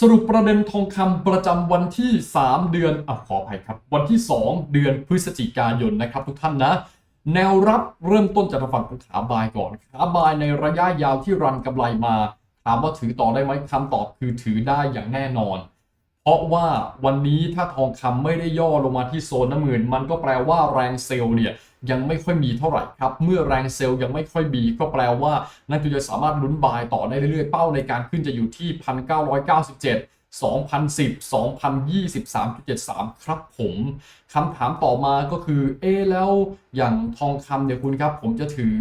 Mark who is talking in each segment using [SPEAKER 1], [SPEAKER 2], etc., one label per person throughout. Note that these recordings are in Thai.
[SPEAKER 1] สรุปประเด็นทองคำประจำวันที่ 3 เดือนอะขออภัยครับ วันที่ 2 เดือนพฤศจิกายนนะครับ ทุกท่านนะ แนวรับเริ่มต้นจากฝั่งของขาบายก่อน ขาบายในระยะยาวที่รันกำไรมา ถามว่าถือต่อได้ไหมคำตอบคือถือได้อย่างแน่นอน เพราะว่าวันนี้ถ้าทองคำไม่ได้ย่อลงมาที่โซนน้ำเงิน มันก็แปลว่าแรงเซลล์เนี่ยยังไม่ค่อยมีเท่าไหร่ครับ เมื่อแรงเซลล์ยังไม่ค่อยมีก็แปลว่า นักทุนจะสามารถลุ้นบายต่อได้เรื่อยๆ เป้าในการขึ้นจะอยู่ที่ 1997 2010 2023.73 ครับผมคำถามต่อมาก็คือ เอแล้วอย่างทองคำเนี่ยคุณครับผมจะถือ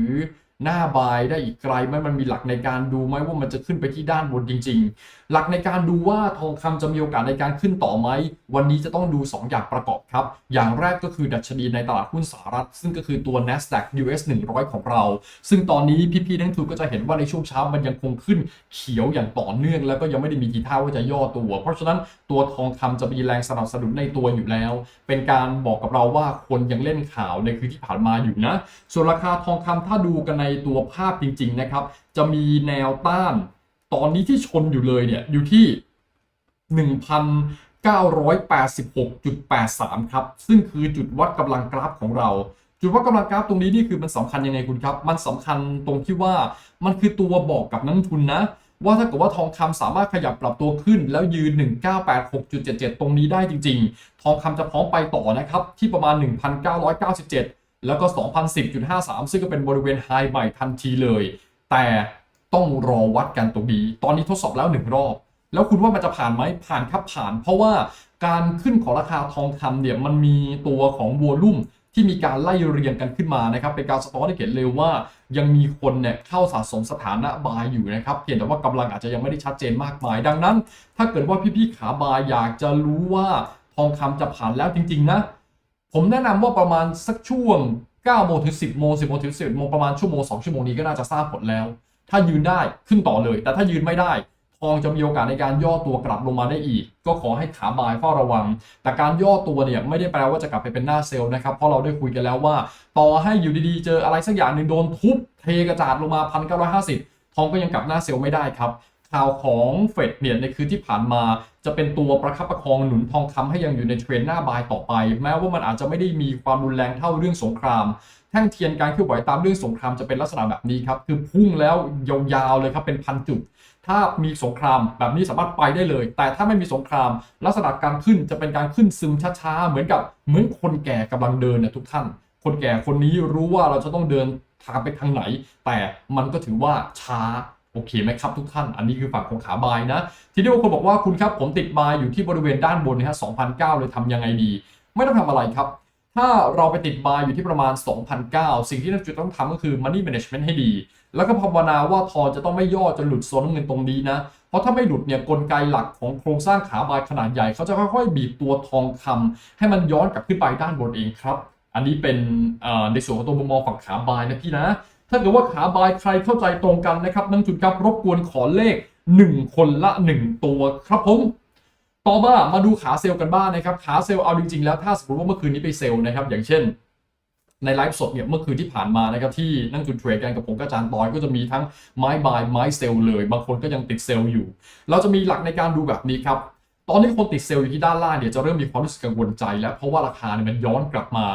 [SPEAKER 1] หน้าบายได้อีกไกลไหมมันมีหลักในการดูไหมว่ามันจะขึ้นไปที่ด้านบนจริง ๆ หลักในการดูว่าทองคำจะมีโอกาสในการขึ้นต่อไหม วันนี้จะต้องดู 2 อย่างประกอบครับ อย่างแรกก็คือดัชนีในตลาดหุ้นสหรัฐ ซึ่งก็คือตัว NASDAQ US 100 ของเรา ซึ่งตอนนี้พี่ๆนักลงทุนก็จะเห็นว่าในช่วงเช้ามันยังคงขึ้นเขียวอย่างต่อเนื่อง แล้วก็ยังไม่ได้มีทีท่าว่าจะย่อตัว เพราะฉะนั้นตัวทองคำจะมีแรงสนับสนุนในตัวอยู่แล้ว เป็นการบอกกับเราว่าคนยังเล่นข่าวในคืนที่ผ่านมาอยู่นะ ส่วนราคาทองคำถ้าดูกันในในตัวภาพจริง ๆ นะครับ จะมีแนวต้าน ตอนนี้ที่ชนอยู่เลยเนี่ยอยู่ที่ 1,986.83 ครับ ซึ่งคือจุดวัดกำลังกราฟของเราจุดวัดกำลังกราฟตรงนี้นี่คือมันสำคัญยังไงคุณครับ มันสำคัญตรงที่ว่ามันคือตัวบอกกับนักทุนนะ ว่าถ้าเกิดว่าทองคำสามารถขยับปรับตัวขึ้น แล้วยืน 1986.77 ตรงนี้ได้จริง ๆ ทองคำจะพร้อมไปต่อนะครับ ที่ประมาณ 1,997 แล้วก็ 2,010.53 ซึ่งก็เป็นบริเวณไฮใหม่ทันทีเลย แต่ต้องรอวัดกันตรงนี้ ตอนนี้ทดสอบแล้วหนึ่งรอบ แล้วคุณว่ามันจะผ่านไหมผ่านครับผ่าน เพราะว่าการขึ้นของราคาทองคำเนี่ยมันมีตัวของวอลุ่มที่มีการไล่เรียงกันขึ้นมานะครับเป็นการสะท้อนให้เห็นเลยว่ายังมีคนเนี่ยเข้าสะสมสถานะบายอยู่นะครับเพียงแต่ว่ากำลังอาจจะยังไม่ได้ชัดเจนมากมาย ดังนั้น ถ้าเกิดว่าพี่ๆขาบายอยากจะรู้ว่าทองคำจะผ่านแล้วจริง ๆ นะ ผมแนะนำว่าประมาณสักช่วง9โมงถึง 10โมง10โมงถึง11โมงประมาณชั่วโมง2ชั่วโมงนี้ก็น่าจะทราบผลแล้ว ถ้ายืนได้ขึ้นต่อเลย แต่ถ้ายืนไม่ได้ ทองจะมีโอกาสในการย่อตัวกลับลงมาได้อีก ก็ขอให้ขาบายเฝ้าระวัง แต่การย่อตัวเนี่ยไม่ได้แปลว่าจะกลับไปเป็นหน้าเซลล์นะครับเพราะเราได้คุยกันแล้วว่า ต่อให้อยู่ดีๆ เจออะไรสักอย่างหนึ่งโดนทุบเทกระจาดลงมา1,950ทองก็ยังกลับหน้าเซลล์ไม่ได้ครับ ข่าวของเฟดเนี่ยในคืนที่ผ่านมาจะเป็นตัวประคับประคองหนุนทองคำให้ยังอยู่ในเทรนหน้าบายต่อไป แม้ว่ามันอาจจะไม่ได้มีความรุนแรงเท่าเรื่องสงคราม แท่งเทียนการเคลื่อนไหวตามเรื่องสงครามจะเป็นลักษณะแบบนี้ครับ คือพุ่งแล้วยาวๆเลยครับเป็นพันจุด ถ้ามีสงครามแบบนี้สามารถไปได้เลย แต่ถ้าไม่มีสงคราม ลักษณะการขึ้นจะเป็นการขึ้นซึมช้าๆเหมือนกับเหมือนคนแก่กำลังเดินเนี่ยทุกท่าน คนแก่คนนี้รู้ว่าเราจะต้องเดินทางไปทางไหน แต่มันก็ถือว่าช้า โอเคไหมครับทุกท่าน อันนี้คือฝั่งของขาบายนะ ทีนี้บางคนบอกว่าคุณครับผมติดบายอยู่ที่บริเวณด้านบนนะฮะ2,009 เลยทำยังไงดี ไม่ต้องทำอะไรครับ ถ้าเราไปติดบายอยู่ที่ประมาณ 2,009 สิ่งที่นักจุดต้องทำก็คือ money management ให้ดี แล้วก็ภาวนาว่าทองจะต้องไม่ย่อจนหลุดโซนเงินตรงนี้นะ เพราะถ้าไม่หลุดเนี่ยกลไกหลักของโครงสร้างขาบายขนาดใหญ่เขาจะค่อยๆ บีบตัวทองคำให้มันย้อนกลับขึ้นไปด้านบนเองครับ อันนี้เป็นในส่วนของตัวมุมมองฝั่งขาบายนะพี่นะ ถ้าเกิดว่าขาบายใครเข้าใจตรงกันนะครับนักจุดครับรบกวนขอเลข 1 คนละ 1 ตัวครับผมต่อมามาดูขาเซลล์กันบ้างนะครับ ขาเซลล์เอาจริงๆแล้วถ้าสมมติว่าเมื่อคืนนี้ไปเซลล์นะครับอย่างเช่น ในไลฟ์สดเนี่ยเมื่อคืนที่ผ่านมานะครับที่นั่งจุดเทรดกันกับผมกับอาจารย์ตอยก็จะมีทั้งไม้บายไม้เซลล์เลย บางคนก็ยังติดเซลล์อยู่ เราจะมีหลักในการดูแบบนี้ครับ ตอนนี้คนติดเซลล์อยู่ที่ด้านล่างเนี่ยจะเริ่มมีความรู้สึกกังวลใจ แล้วเพราะว่าราคาเนี่ยมันย้อนกลับมา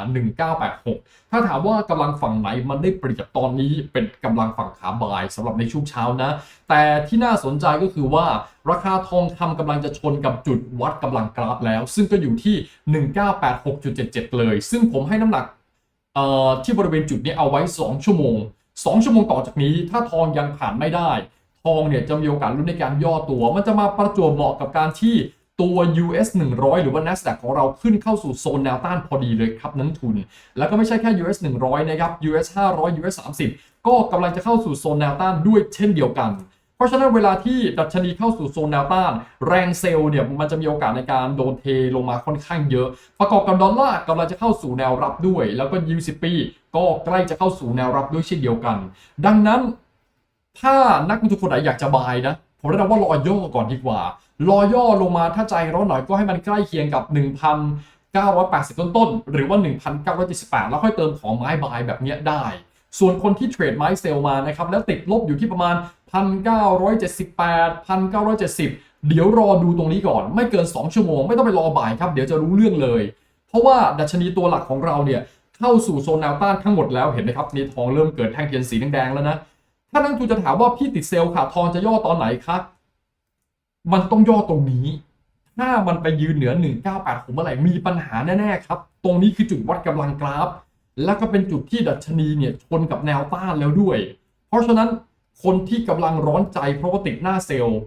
[SPEAKER 1] 1986 ถ้าถามว่ากำลังฝั่งไหนมันได้เปรียบตอนนี้เป็นกำลังฝั่งขาบายสำหรับในช่วงเช้านะ แต่ที่น่าสนใจก็คือว่าราคาทองคำกำลังจะชนกับจุดวัดกำลังกราฟแล้ว ซึ่งก็อยู่ที่ 1986.77 เลย ซึ่งผมให้น้ำหนักเอ่อที่บริเวณจุดนี้เอาไว้ 2 ชั่วโมง 2 ชั่วโมงต่อจากนี้ถ้าทองยังผ่านไม่ได้ทองเนี่ยจะมีโอกาสลุ้นในการย่อตัว มันจะมาประจวบเหมาะกับการที่ ตัว US 100 หรือว่า NASDAQ ของเราขึ้นเข้าสู่โซนแนวต้านพอดีเลยครับนักทุน แล้วก็ไม่ใช่แค่ US 100 นะครับ US 500 US 30 ก็กำลังจะเข้าสู่โซนแนวต้านด้วยเช่นเดียวกัน เพราะฉะนั้นเวลาที่ดัชนีเข้าสู่โซนแนวต้าน แรงเซลล์เนี่ยมันจะมีโอกาสในการโดนเทลงมาค่อนข้างเยอะ ประกอบกับดอลลาร์กำลังจะเข้าสู่แนวรับด้วย แล้วก็ยูสิปีก็ใกล้จะเข้าสู่แนวรับด้วยเช่นเดียวกัน ดังนั้น ถ้านักลงทุนคนไหนอยากจะบายนะผมแนะนำว่ารอย่อก่อนดีกว่า รอย่อลงมาถ้าใจร้อนหน่อยก็ให้มันใกล้เคียงกับ 1,980 ต้นๆ หรือว่า 1,978 แล้วค่อยเติมของไม้บายแบบนี้ได้ ส่วนคนที่เทรดไม้เซลล์มานะครับแล้วติดลบอยู่ที่ประมาณ 1,978 1,970 เดี๋ยวรอดูตรงนี้ก่อน ไม่เกิน 2 ชั่วโมง ไม่ต้องไปรอบ่ายครับ เดี๋ยวจะรู้เรื่องเลย เพราะว่าดัชนีตัวหลักของเราเนี่ยเข้าสู่โซนแนวต้านทั้งหมดแล้วเห็นไหมครับนี่ทองเริ่มเกิดแท่งเทียนสีแดงๆแล้วนะถ้านักทุนจะถามว่าพี่ติดเซลล์ค่ะทองจะย่อตอนไหนครับ มันต้องย่อตรงนี้ ถ้ามันไปยืนเหนือ 198ผมเมื่อไหร่มีปัญหาแน่ๆครับ ตรงนี้คือจุดวัดกำลังกราฟ แล้วก็เป็นจุดที่ดัชนีเนี่ยชนกับแนวต้านแล้วด้วย เพราะฉะนั้นคนที่กำลังร้อนใจเพราะว่าติดหน้าเซลล์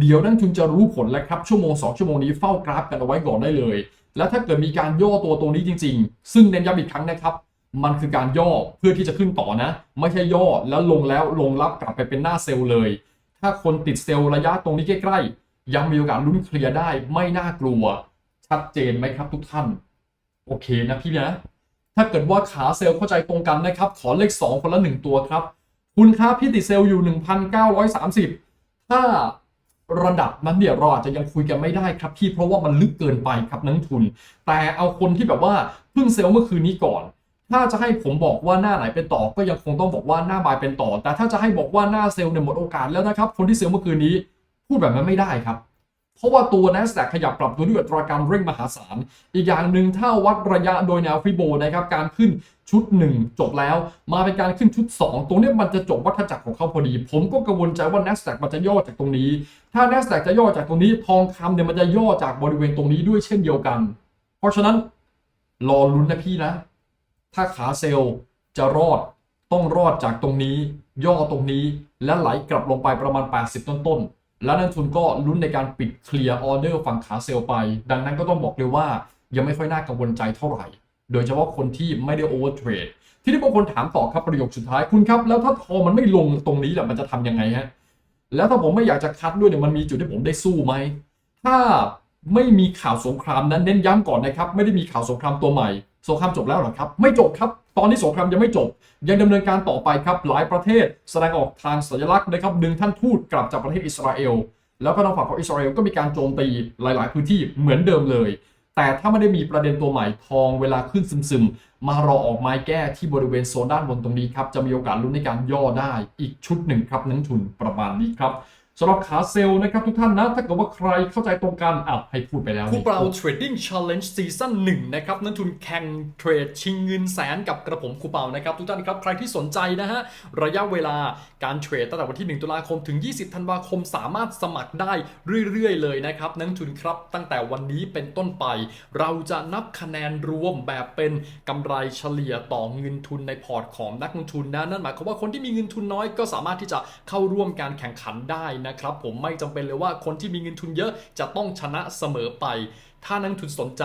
[SPEAKER 1] เดี๋ยวนักลงทุนจะรู้ผลแล้วครับ ชั่วโมง 2 ชั่วโมงนี้เฝ้ากราฟกันเอาไว้ก่อนได้เลย แล้วถ้าเกิดมีการย่อตัวตรงนี้จริง ๆ ซึ่งเน้นย้ำอีกครั้งนะครับ มันคือการย่อเพื่อที่จะขึ้นต่อนะ ไม่ใช่ย่อแล้วลงแล้วลงรับกลับไปเป็นหน้าเซลล์เลย ถ้าคนติดเซลล์ระยะตรงนี้ใกล้ๆ ยังมีโอกาสลุ้นเคลียร์ได้ไม่น่ากลัว ชัดเจนไหมครับทุกท่าน โอเคนะพี่นะถ้าเกิดว่าขาเซลล์เข้าใจตรงกันนะครับ ขอเลข 2 คนละ 1 ตัวครับ คุณค่าพี่ติดเซลล์อยู่ 1,930 ถ้าระดับนั้นเนี่ยเราอาจจะยังคุยกันไม่ได้ครับพี่เพราะว่ามันลึกเกินไปครับนักทุน แต่เอาคนที่แบบว่าเพิ่งเซลล์เมื่อคืนนี้ก่อน ถ้าจะให้ผมบอกว่าหน้าไหนเป็นต่อก็ยังคงต้องบอกว่าหน้าบายเป็นต่อ แต่ถ้าจะให้บอกว่าหน้าเซลล์เนี่ยหมดโอกาสแล้วนะครับ คนที่เซลล์เมื่อคืนนี้พูดแบบนั้นไม่ได้ครับ เพราะว่าตัว NASDAQ ขยับปรับตัวด้วยอัตราการเร่งมหาศาล อีกอย่างหนึ่งถ้าวัดระยะโดยแนวฟิโบนะครับการขึ้นชุด 1 จบแล้ว มาเป็นการขึ้นชุด 2 ตรงนี้มันจะจบวัฏจักรของเขาพอดี ผมก็กังวลใจว่า NASDAQ มันจะย่อจากตรงนี้ ถ้า NASDAQ จะย่อจากตรงนี้ทองคำเนี่ยมันจะย่อจากบริเวณตรงนี้ด้วยเช่นเดียวกัน เพราะฉะนั้นรอลุ้นนะพี่นะ ถ้าขาเซลล์จะรอดต้องรอดจากตรงนี้ย่อตรงนี้และไหลกลับลงไปประมาณ 80 ต้นๆแล้วนักทุนก็ลุ้นในการปิดเคลียร์ออเดอร์ฝั่งขาเซลล์ไป ดังนั้นก็ต้องบอกเลยว่ายังไม่ค่อยน่ากังวลใจเท่าไหร่ โดยเฉพาะคนที่ไม่ได้โอเวอร์เทรดที่ได้บางคนถามต่อครับประโยคสุดท้ายคุณครับ แล้วถ้าทอมันไม่ลงตรงนี้แหละมันจะทำยังไงฮะแล้วถ้าผมไม่อยากจะคัดด้วยเนี่ยมันมีจุดที่ผมได้สู้ไหมถ้าไม่มีข่าวสงครามนั้นเน้นย้ำก่อนนะครับ ไม่ได้มีข่าวสงครามตัวใหม่ สงครามจบแล้วหรอครับ ไม่จบครับ ตอนนี้สงครามยังไม่จบ ยังดำเนินการต่อไปครับ หลายประเทศแสดงออกทางสัญลักษณ์นะครับดึงท่านทูตกลับจากประเทศอิสราเอล แล้วก็ทางฝั่งของอิสราเอลก็มีการโจมตีหลาย ๆ พื้นที่เหมือนเดิมเลย แต่ถ้าไม่ได้มีประเด็นตัวใหม่ทองเวลาขึ้นซึมๆ มารอออกไม้แก้ที่บริเวณโซนด้านบนตรงนี้ครับ จะมีโอกาสลุ้นในการย่อได้อีกชุดหนึ่งครับนักลงทุนประมาณนี้ครับ สำหรับขาเซลล์นะครับทุกท่านนะ ถ้าเกิดว่าใครเข้าใจตรงกันอะให้พูดไปแล้ว
[SPEAKER 2] คู่เปล่า Trading Challenge Season 1 นะครับนักทุนแข่งเทรดชิงเงินแสนกับกระผมคู่เปล่านะครับ ทุกท่านครับใครที่สนใจนะฮะ ระยะเวลาการเทรดตั้งแต่วันที่ 1 ตุลาคมถึง 20 ธันวาคมสามารถสมัครได้เรื่อย ๆ เลยนะครับนักทุนครับตั้งแต่วันนี้เป็นต้นไป เราจะนับคะแนนรวมแบบเป็นกำไรเฉลี่ยต่อเงินทุนในพอร์ตของนักลงทุนนะนั่นหมายความว่าคนที่มีเงินทุนน้อยก็สามารถที่จะเข้าร่วมการแข่งขันได้นะครับผมไม่จำเป็นเลยว่าคนที่มีเงินทุนเยอะจะต้องชนะเสมอไป ถ้านักทุนสนใจ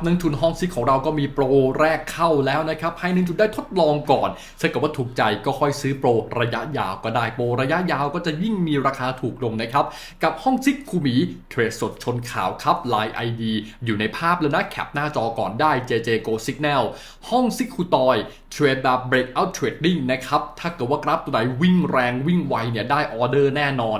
[SPEAKER 2] นักทุนห้องซิกของเราก็มีโปรแรกเข้าแล้วนะครับให้นักทุนได้ทดลองก่อนถ้าเกิดว่าถูกใจก็ค่อยซื้อโปรระยะยาวก็ได้โปรระยะยาวก็จะยิ่งมีราคาถูกลงนะครับกับห้องซิกคูมีเทรดสดชนข่าวครับ Line ID อยู่ในภาพแล้วนะแคปหน้าจอก่อนได้ JJ Go Signal ห้องซิกคูตอยเทรดแบบ breakout trading นะครับถ้าเกิดว่ากราฟตัวไหนวิ่งแรงวิ่งไวเนี่ยได้ออเดอร์แน่นอน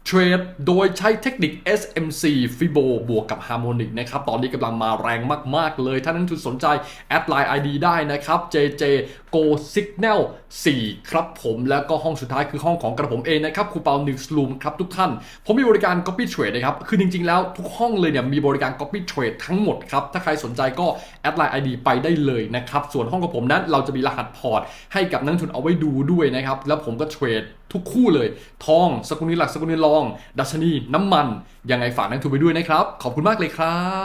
[SPEAKER 2] เทรดโดยใช้เทคนิค SMC Fibo บวกกับ Harmonic นะครับ ตอนนี้กำลังมาแรงมาก ๆ เลย ถ้านักลงทุนสนใจ แอดไลน์ ID ได้นะครับ JJ Go Signal 4 ครับผมแล้วก็ห้องสุดท้ายคือห้องของกระผมเองนะครับคูเปา Newsroom ครับทุกท่าน ผมมีบริการ Copy Trade นะครับ คือจริง ๆ แล้วทุกห้องเลยเนี่ยมีบริการ Copy Trade ทั้งหมดครับ ถ้าใครสนใจก็แอดไลน์ ID ไปได้เลยนะครับ ส่วนห้องของผมนั้นเราจะมีรหัสพอร์ตให้กับนักทุนเอาไว้ดูด้วยนะครับ แล้วผมก็เทรด ทุกคู่เลย ทอง สกุลเงินหลัก สกุลเงินรอง ดัชนี น้ำมัน ยังไงฝากนักทุนไปด้วยนะครับ ขอบคุณมากเลยครับ